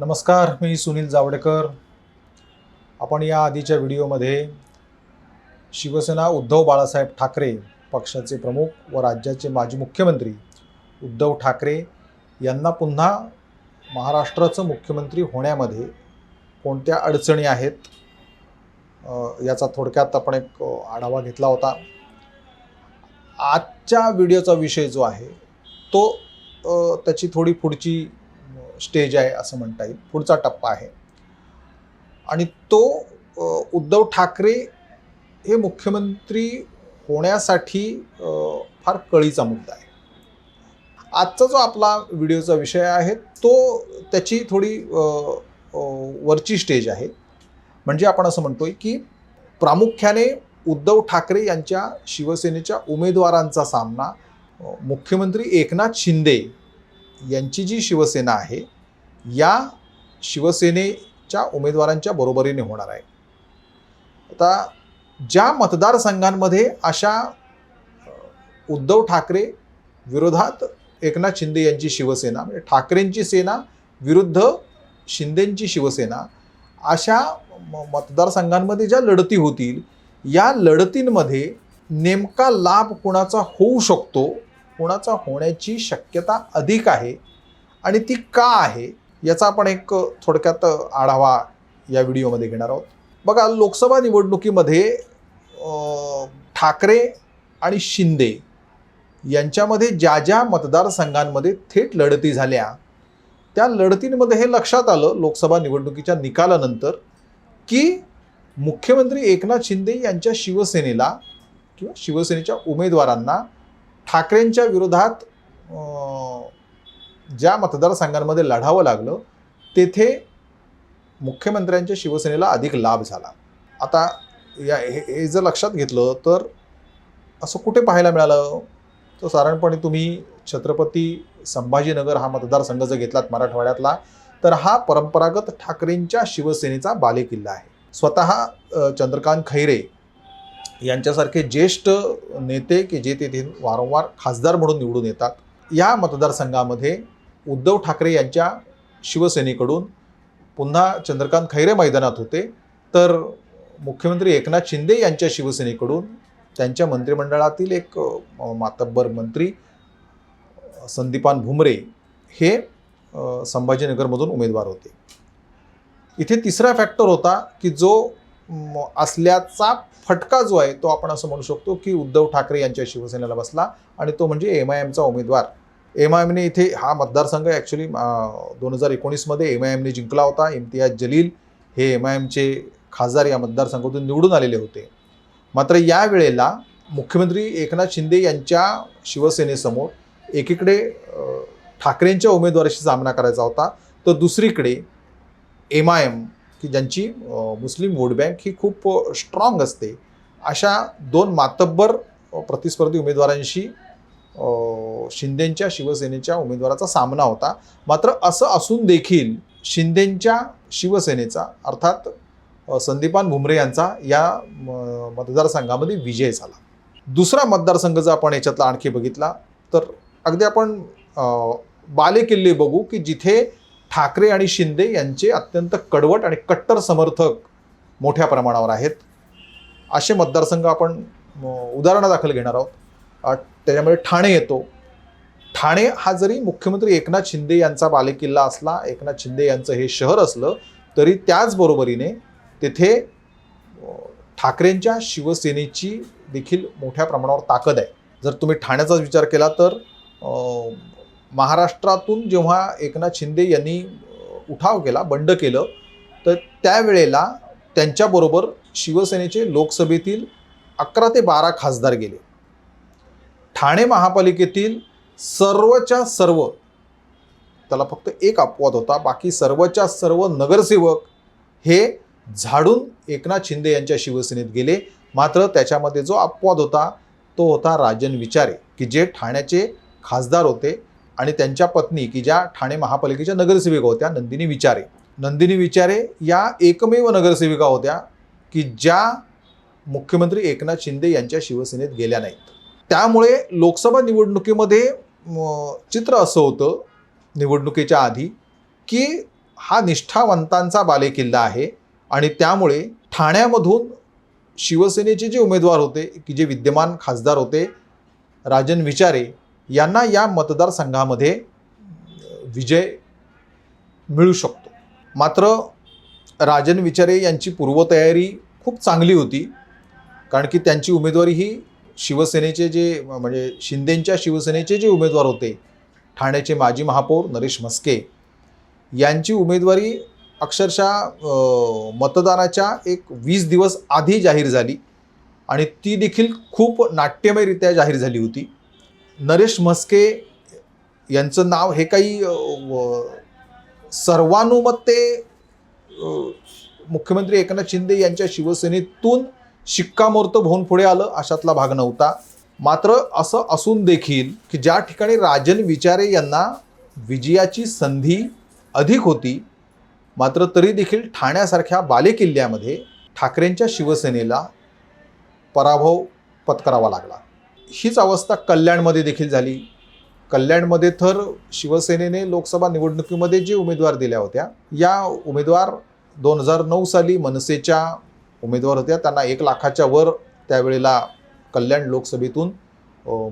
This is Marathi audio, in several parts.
नमस्कार मी सुनील जावडेकर. आपण या आधीच्या व्हिडिओमध्ये शिवसेना उद्धव बाळासाहेब ठाकरे पक्षाचे प्रमुख व राज्याचे माजी मुख्यमंत्री उद्धव ठाकरे यांना पुन्हा महाराष्ट्राचं मुख्यमंत्री होण्यामध्ये कोणत्या अडचणी आहेत याचा थोडक्यात आपण एक आढावा घेतला होता. आजच्या व्हिडिओचा विषय जो आहे तो त्याची थोडी पुढची स्टेज आहे असं म्हणता येईल. पुढचा टप्पा आहे. आणि तो उद्धव ठाकरे हे मुख्यमंत्री होण्यासाठी फार कळीचा मुद्दा आहे. आजचा जो आपला व्हिडिओचा विषय आहे तो त्याची थोडी वरची स्टेज आहे. म्हणजे आपण असं म्हणतोय की प्रामुख्याने उद्धव ठाकरे यांच्या शिवसेनेच्या उमेदवारांचा सामना मुख्यमंत्री एकनाथ शिंदे यांची जी शिवसेना आहे या शिवसेनेच्या उमेदवारांच्या बरोबरीने होणार आहे. आता ज्या मतदारसंघांमध्ये अशा उद्धव ठाकरे विरोधात एकनाथ शिंदे यांची शिवसेना म्हणजे ठाकरेंची सेना विरुद्ध शिंदेंची शिवसेना अशा म- मतदारसंघांमध्ये ज्या लढती होतील या लढतींमध्ये नेमका लाभ कुणाचा होऊ शकतो? कुणाचा होण्याची शक्यता अधिक आहे? आणि ती का आहे? याचा आपण एक थोडक्यात आढावा या व्हिडिओमध्ये घेणार आहोत. बघा लोकसभा निवडणुकीमध्ये ठाकरे आणि शिंदे यांच्यामध्ये ज्या ज्या मतदारसंघांमध्ये थेट लढती झाल्या त्या लढतींमध्ये हे लक्षात आलं लोकसभा निवडणुकीच्या निकालानंतर की मुख्यमंत्री एकनाथ शिंदे यांच्या शिवसेनेला किंवा शिवसेनेच्या उमेदवारांना ठाकरेंच्या विरोधात ज्या मतदारसंघांमध्ये लढावं लागलं तेथे मुख्यमंत्र्यांच्या शिवसेनेला अधिक लाभ झाला. आता या हे हे जर लक्षात घेतलं तर असं कुठे पाहायला मिळालं? तर साधारणपणे तुम्ही छत्रपती संभाजीनगर हा मतदारसंघ जर घेतलात मराठवाड्यातला तर हा परंपरागत ठाकरेंच्या शिवसेनेचा बालेकिल्ला आहे. स्वतः चंद्रकांत खैरे यांच्यासारखे ज्येष्ठ नेते की जे तेथे वारंवार खासदार म्हणून निवडून येतात या मतदारसंघामध्ये उद्धव ठाकरे यांच्या शिवसेनेकडून पुन्हा चंद्रकांत खैरे मैदानात होते. तर मुख्यमंत्री एकनाथ शिंदे यांच्या शिवसेनेकडून त्यांच्या मंत्रिमंडळातील एक मातब्बर मंत्री संदीपान भुमरे हे संभाजीनगरमधून उमेदवार होते. इथे तिसरा फॅक्टर होता की जो म, असल्याचा फटका जो आहे तो आपण असं म्हणू शकतो की उद्धव ठाकरे यांच्या शिवसेनेला बसला आणि तो म्हणजे एम आय एमचा उमेदवार. एम आय एमने इथे हा मतदारसंघ ॲक्च्युली दोन हजार एकोणीसमध्ये एम आय एमने जिंकला होता. इम्तियाज जलील हे एम आय एमचे खासदार या मतदारसंघातून निवडून आलेले होते. मात्र यावेळेला मुख्यमंत्री एकनाथ शिंदे यांच्या शिवसेनेसमोर एकीकडे ठाकरेंच्या उमेदवाराशी सामना करायचा होता तर दुसरीकडे एम आय एम की ज्यांची मुस्लिम वोट बँक ही खूप स्ट्रॉंग असते अशा दोन मातब्बर प्रतिस्पर्धी उमेदवारांशी शिंदेंच्या शिवसेनेच्या उमेदवाराचा सामना होता. मात्र असं असून देखील शिंदेंच्या शिवसेनेचा अर्थात संदीपान भुमरे यांचा या मतदारसंघामध्ये विजय झाला. दुसरा मतदारसंघ जर आपण याच्यातला आणखी बघितला तर अगदी आपण बालेकिल्ले बघू की जिथे ठाकरे आणि शिंदे यांचे अत्यंत कडवट आणि कट्टर समर्थक मोठ्या प्रमाणावर आहेत. असे मतदारसंघ आपण उदाहरणादाखल घेणार आहोत. त्याच्यामुळे त्याच्यामध्ये ठाणे येतो. ठाणे हा जरी मुख्यमंत्री एकनाथ शिंदे यांचा बालेकिल्ला असला एकनाथ शिंदे यांचं हे शहर असलं तरी त्याचबरोबरीने तेथे ठाकरेंच्या शिवसेनेची देखील मोठ्या प्रमाणावर ताकद आहे. जर तुम्ही ठाण्याचाच विचार केला तर महाराष्ट्रातून जेव्हा एकनाथ शिंदे यांनी उठाव केला बंड केलं तर त्यावेळेला त्यांच्याबरोबर शिवसेनेचे लोकसभेतील अकरा ते बारा खासदार गेले. ठाणे महापालिकेतील सर्वच्या सर्व त्याला फक्त एक अपवाद होता बाकी सर्वच्या सर्व नगरसेवक हे झाडून एकनाथ शिंदे यांच्या शिवसेनेत गेले. मात्र त्याच्यामध्ये जो अपवाद होता तो होता राजन विचारे की जे ठाण्याचे खासदार होते आणि त्यांच्या पत्नी की ज्या ठाणे महापालिकेच्या नगरसेविका होत्या नंदिनी विचारे. नंदिनी विचारे या एकमेव नगरसेविका होत्या की ज्या मुख्यमंत्री एकनाथ शिंदे यांच्या शिवसेनेत गेल्या नाहीत. त्यामुळे लोकसभा निवडणुकीमध्ये म, चित्र असं होतं निवडणुकीच्या आधी की हा निष्ठावंतांचा बालेकिल्ला आहे आणि त्यामुळे ठाण्यामधून शिवसेनेचे जे उमेदवार होते की जे विद्यमान खासदार होते राजन विचारे यांना या मतदारसंघामध्ये विजय मिळू शकतो. मात्र राजन विचारे यांची पूर्वतयारी खूप चांगली होती कारण की त्यांची उमेदवारी ही शिवसेनेचे जे म्हणजे शिंदेंच्या शिवसेनेचे जे उमेदवार होते ठाण्याचे माजी महापौर नरेश म्हस्के यांची उमेदवारी अक्षरशः मतदानाच्या एक वीस दिवस आधी जाहीर झाली आणि ती देखील खूप नाट्यमयरित्या जाहीर झाली होती. नरेश म्हस्के यांचं नाव हे काही सर्वानुमते व- मुख्यमंत्री एकनाथ शिंदे यांच्या शिवसेनेतून शिक्कामोर्तब होऊन पुढे आलं अशातला भाग नव्हता. मात्र असं असून देखील की ज्या ठिकाणी राजन विचारे यांना विजयाची संधी अधिक होती मात्र तरी देखील ठाण्यासारख्या बालेकिल्ल्यामध्ये ठाकरेंच्या शिवसेनेला पराभव पत्करावा लागला. हीच अवस्था कल्याणमध्ये देखील झाली. कल्याणमध्ये तर शिवसेनेने लोकसभा निवडणुकीमध्ये जे उमेदवार दिल्या होत्या या उमेदवार दोन हजार नऊ साली मनसेच्या उमेदवार होत्या. त्यांना एक लाखाच्या वर त्यावेळेला कल्याण लोकसभेतून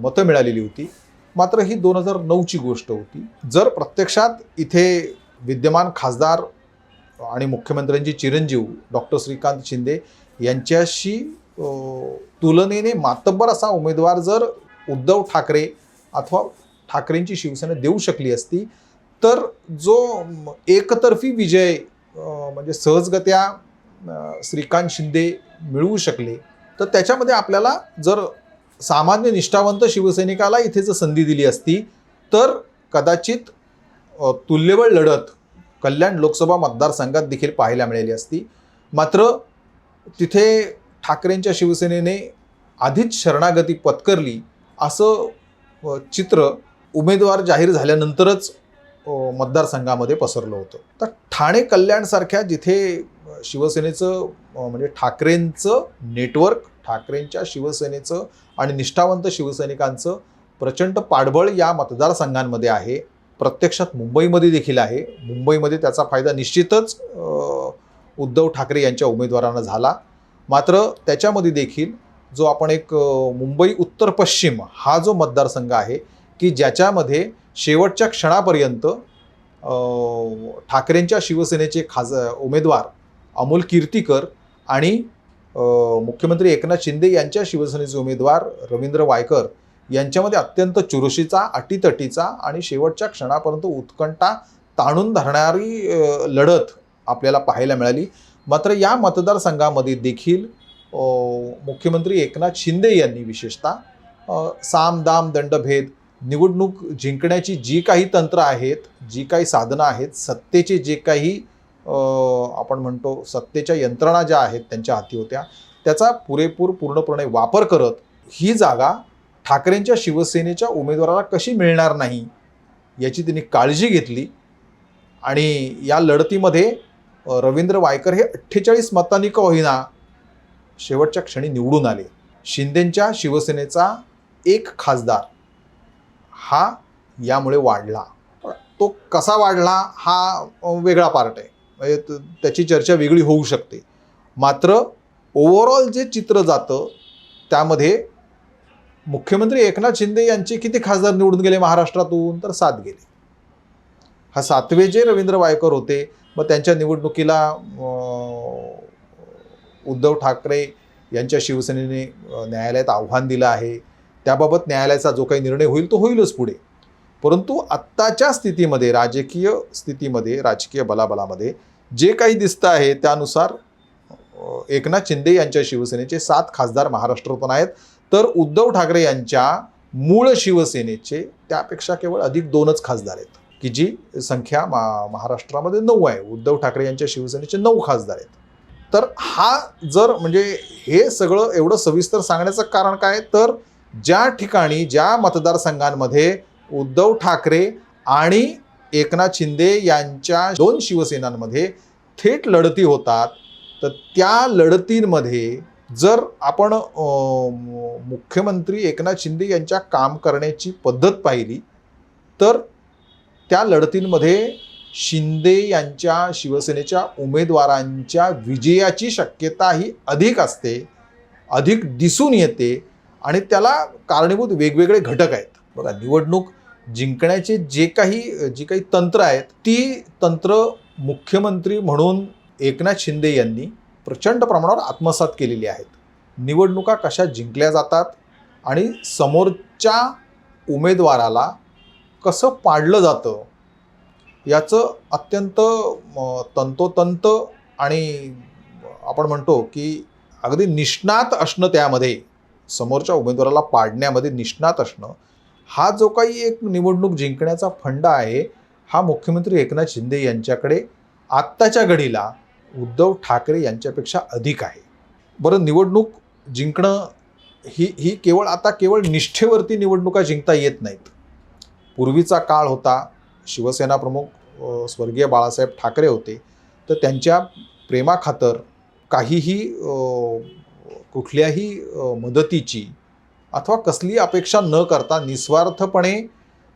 मतं मिळालेली होती. मात्र ही दोन हजार नऊची गोष्ट होती. जर प्रत्यक्षात इथे विद्यमान खासदार आणि मुख्यमंत्र्यांचे चिरंजीव डॉक्टर श्रीकांत शिंदे यांच्याशी तुलनेने मातब्बर असा उमेदवार जर उद्धव ठाकरे अथवा ठाकरेंची शिवसेना देऊ शकली असती तर जो एकतर्फी विजय म्हणजे सहजगत्या श्रीकांत शिंदे मिळवू शकले तर त्याच्यामध्ये आपल्याला जर सामान्य निष्ठावंत शिवसैनिकाला इथे जर संधी दिली असती तर कदाचित तुल्यबळ लढत कल्याण लोकसभा मतदारसंघात देखील पाहायला मिळाली असती. मात्र तिथे ठाकरेंच्या शिवसेनेने आधीच शरणागती पत्करली असं चित्र उमेदवार जाहीर झाल्यानंतरच मतदारसंघामध्ये पसरलं होतं. तर ठाणे कल्याणसारख्या जिथे शिवसेनेचं म्हणजे ठाकरेंचं नेटवर्क ठाकरेंच्या शिवसेनेचं आणि निष्ठावंत शिवसैनिकांचं प्रचंड पाठबळ या मतदारसंघांमध्ये आहे. प्रत्यक्षात मुंबईमध्ये देखील आहे. मुंबईमध्ये त्याचा फायदा निश्चितच उद्धव ठाकरे यांच्या उमेदवारांना झाला. मात्र त्याच्यामध्ये देखील जो आपण एक मुंबई उत्तर पश्चिम हा जो मतदारसंघ आहे की ज्याच्यामध्ये शेवटच्या क्षणापर्यंत ठाकरेंच्या शिवसेनेचे खास उमेदवार अमोल कीर्तीकर आणि मुख्यमंत्री एकनाथ शिंदे यांच्या शिवसेनेचे उमेदवार रवींद्र वायकर यांच्यामध्ये अत्यंत चुरशीचा अटीतटीचा आणि शेवटच्या क्षणापर्यंत उत्कंठा ताणून धरणारी लढत आपल्याला पाहायला मिळाली. मात्र या मतदारसंघामध्ये देखील मुख्यमंत्री एकनाथ शिंदे यांनी विशेषतः साम दाम दंडभेद निवडणूक जिंकण्याची जी काही तंत्र आहेत जी काही साधनं आहेत सत्तेचे जे काही आपण म्हणतो सत्तेच्या यंत्रणा ज्या आहेत त्यांच्या हाती होत्या त्याचा पुरेपूर पूर्णपणे वापर करत ही जागा ठाकरेंच्या शिवसेनेच्या उमेदवाराला कशी मिळणार नाही याची त्यांनी काळजी घेतली आणि या लढतीमध्ये रवींद्र वायकर हे अठ्ठेचाळीस मतांनी का होईना शेवटच्या क्षणी निवडून आले. शिंदेंच्या शिवसेनेचा एक खासदार हा यामुळे वाढला. तो कसा वाढला हा वेगळा पार्ट आहे. म्हणजे त्याची चर्चा वेगळी होऊ शकते. मात्र ओव्हरऑल जे चित्र जातं त्यामध्ये मुख्यमंत्री एकनाथ शिंदे यांचे किती खासदार निवडून गेले महाराष्ट्रातून? तर सात गेले. हा सातवे जे रवींद्र वायकर होते मग त्यांच्या निवडणुकीला उद्धव ठाकरे यांच्या शिवसेनेने न्यायालयात आव्हान दिलं आहे. त्याबाबत न्यायालयाचा जो काही निर्णय होईल तो होईलच पुढे. परंतु आत्ताच्या स्थितीमध्ये राजकीय स्थितीमध्ये राजकीय बलाबलामध्ये जे काही दिसतं आहे त्यानुसार एकनाथ शिंदे यांच्या शिवसेनेचे सात खासदार महाराष्ट्रातून आहेत. तर उद्धव ठाकरे यांच्या मूळ शिवसेनेचे त्यापेक्षा केवळ अधिक दोनच खासदार आहेत की जी संख्या मा महाराष्ट्रामध्ये नऊ आहे. उद्धव ठाकरे यांच्या शिवसेनेचे नऊ खासदार आहेत. तर हा जर म्हणजे हे सगळं एवढं सविस्तर सांगण्याचं कारण काय? तर ज्या ठिकाणी ज्या मतदारसंघांमध्ये उद्धव ठाकरे आणि एकनाथ शिंदे यांच्या दोन शिवसेनांमध्ये थेट लढती होतात. तर त्या लढतींमध्ये जर आपण मुख्यमंत्री एकनाथ शिंदे यांच्या काम करण्याची पद्धत पाहिली तर त्या लढतींमध्ये शिंदे यांच्या शिवसेनेच्या उमेदवारांच्या विजयाची शक्यता ही अधिक असते अधिक दिसून येते आणि त्याला कारणीभूत वेगवेगळे घटक आहेत. बघा निवडणूक जिंकण्याचे जे काही जी काही तंत्र आहेत ती तंत्र मुख्यमंत्री म्हणून एकनाथ शिंदे यांनी प्रचंड प्रमाणावर आत्मसात केलेली आहेत. निवडणुका कशा जिंकल्या जातात आणि समोरच्या उमेदवाराला कसं पाडलं जातं याचं अत्यंत तंतोतंत आणि आपण म्हणतो की अगदी निष्णात असणं त्यामध्ये समोरच्या उमेदवाराला पाडण्यामध्ये निष्णात असणं हा जो काही एक निवडणूक जिंकण्याचा फंड आहे हा मुख्यमंत्री एकनाथ शिंदे यांच्याकडे आत्ताच्या घडीला उद्धव ठाकरे यांच्यापेक्षा अधिक आहे. बरं निवडणूक जिंकणं ही ही केवळ आता केवळ निष्ठेवरती निवडणुका जिंकता येत नाहीत. पूर्वीचा काळ होता शिवसेना प्रमुख स्वर्गीय बाळासाहेब ठाकरे होते तर त्यांच्या प्रेमाखातर काहीही कुठल्याही मदतीची अथवा कसली अपेक्षा न करता निस्वार्थपणे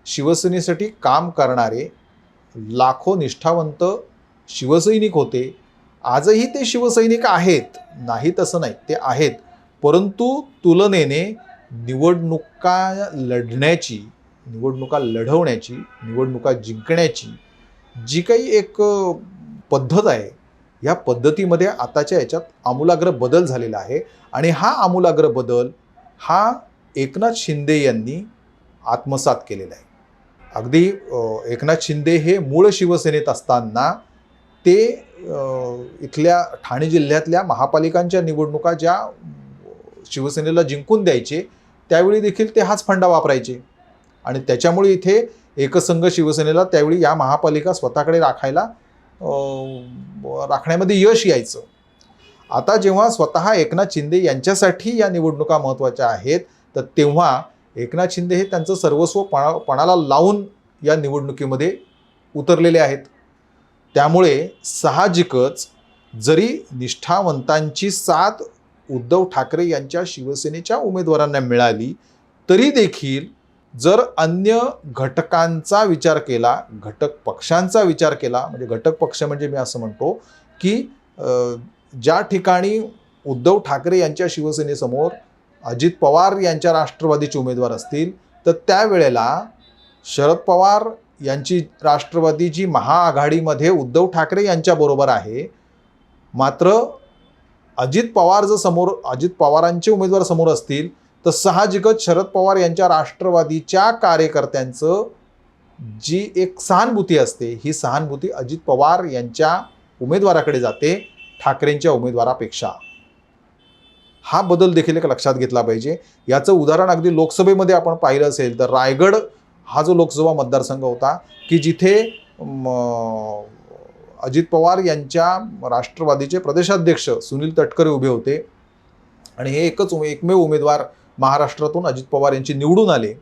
शिवसेनेसाठी काम करणारे लाखो निष्ठावंत शिवसैनिक होते. आजही ते शिवसैनिक आहेत. नाही तसं नाही ते आहेत. परंतु तुलनेने निवडणुका लढण्याची निवडणुका लढवण्याची निवडणुका जिंकण्याची जी काही एक पद्धत आहे या पद्धतीमध्ये आताच्या याच्यात आमूलाग्र बदल झालेला आहे. आणि हा आमूलाग्र बदल हा एकनाथ शिंदे यांनी आत्मसात केलेला आहे. अगदी एकनाथ शिंदे हे मूळ शिवसेनेत असताना ते इथल्या ठाणे जिल्ह्यातल्या महापालिकांच्या निवडणुका ज्या शिवसेनेला जिंकून द्यायचे त्यावेळी देखील ते हाच फंडा वापरायचे. आणि त्याच्यामुळे इथे एकसंघ शिवसेनेला त्यावेळी या महापालिका स्वतःकडे राखायला राखण्यामध्ये यश यायचं. आता जेव्हा स्वतः एकनाथ शिंदे यांच्यासाठी या निवडणुका महत्त्वाच्या आहेत तर तेव्हा एकनाथ शिंदे हे त्यांचं सर्वस्व पणा पणाला लावून या निवडणुकीमध्ये उतरलेले आहेत. त्यामुळे साहजिकच जरी निष्ठावंतांची साथ उद्धव ठाकरे यांच्या शिवसेनेच्या उमेदवारांना मिळाली तरी देखील जर अन्य घटकांचा विचार केला घटक पक्षांचा विचार केला म्हणजे घटक पक्ष म्हणजे मी असं म्हणतो की ज्या ठिकाणी उद्धव ठाकरे यांच्या शिवसेनेसमोर अजित पवार यांच्या राष्ट्रवादीचे उमेदवार असतील तर त्यावेळेला शरद पवार यांची राष्ट्रवादी जी महाआघाडीमध्ये उद्धव ठाकरे यांच्याबरोबर आहे मात्र अजित पवार जर समोर अजित पवारांचे उमेदवार समोर असतील तर साहजिकच शरद पवार यांच्या राष्ट्रवादीच्या कार्यकर्त्यांचं जी एक सहानुभूती असते ही सहानुभूती अजित पवार यांच्या उमेदवाराकडे जाते. ठाकरेंच्या उमेदवारापेक्षा. हा बदल देखील एक लक्षात घेतला पाहिजे. याचं उदाहरण अगदी लोकसभेमध्ये आपण पाहिलं असेल तर रायगड हा जो लोकसभा मतदारसंघ होता की जिथे म, अजित पवार यांच्या राष्ट्रवादीचे प्रदेशाध्यक्ष सुनील तटकरे उभे होते. आणि हे एकच उमे एकमेव उमेदवार महाराष्ट्रातून अजित पवार यांचे निवडून आले.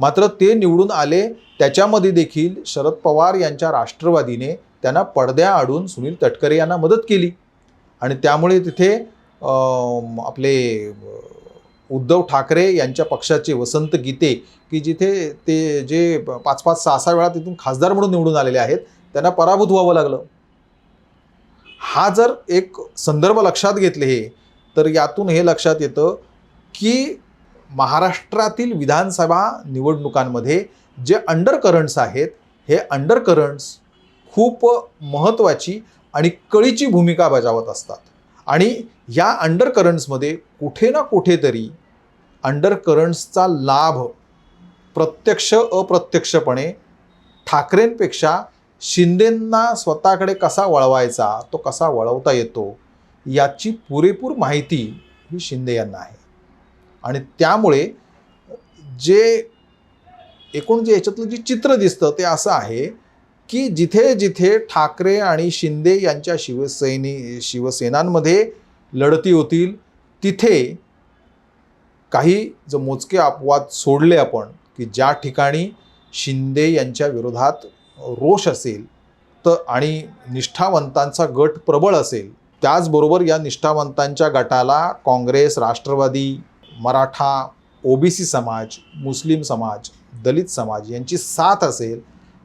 मात्र ते निवडून आले त्याच्यामध्ये देखील शरद पवार यांच्या राष्ट्रवादीने त्यांना पडद्या आडून सुनील तटकरे यांना मदत केली. आणि त्यामुळे तिथे आपले उद्धव ठाकरे यांच्या पक्षाचे वसंत गीते की जिथे ते जे पाच पाच सहा सहा वेळा तिथून खासदार म्हणून निवडून आलेले आहेत त्यांना पराभूत व्हावं लागलं. हा जर एक संदर्भ लक्षात घेतले हे तर यातून हे लक्षात येतं की महाराष्ट्रातील विधानसभा निवडणुकांमध्ये जे अंडर करंट्स आहेत हे अंडर करंट्स खूप महत्त्वाची आणि कळीची भूमिका बजावत असतात. आणि या अंडर करंट्समध्ये कुठे ना कुठेतरी अंडर करंट्सचा लाभ प्रत्यक्ष अप्रत्यक्षपणे ठाकरेंपेक्षा शिंदेंना स्वतःकडे कसा वळवायचा तो कसा वळवता येतो याची पुरेपूर माहिती ही शिंदे यांना आहे. आणि त्यामुळे जे एकूण जे याच्यातलं जे चित्र दिसतं ते असं आहे की जिथे जिथे ठाकरे आणि शिंदे यांच्या शिवसैनी शिवसेनांमध्ये लढती होतील तिथे काही जर मोजके अपवाद सोडले आपण की ज्या ठिकाणी शिंदे यांच्या विरोधात रोष असेल तर आणि निष्ठावंतांचा गट प्रबळ असेल त्याचबरोबर या निष्ठावंतांच्या गटाला काँग्रेस राष्ट्रवादी मराठा ओबीसी समाज मुस्लिम समाज दलित समाज यांची साथ असेल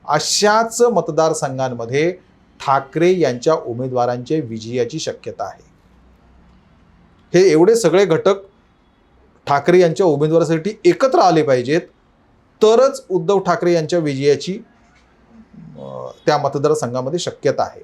अशाच मतदारसंघांमध्ये ठाकरे यांच्या उमेदवारांचे विजयाची शक्यता आहे. हे एवढे सगळे घटक ठाकरे यांच्या उमेदवारासाठी एकत्र आले पाहिजेत. तरच उद्धव ठाकरे यांच्या विजयाची त्या मतदारसंघामध्ये शक्यता आहे.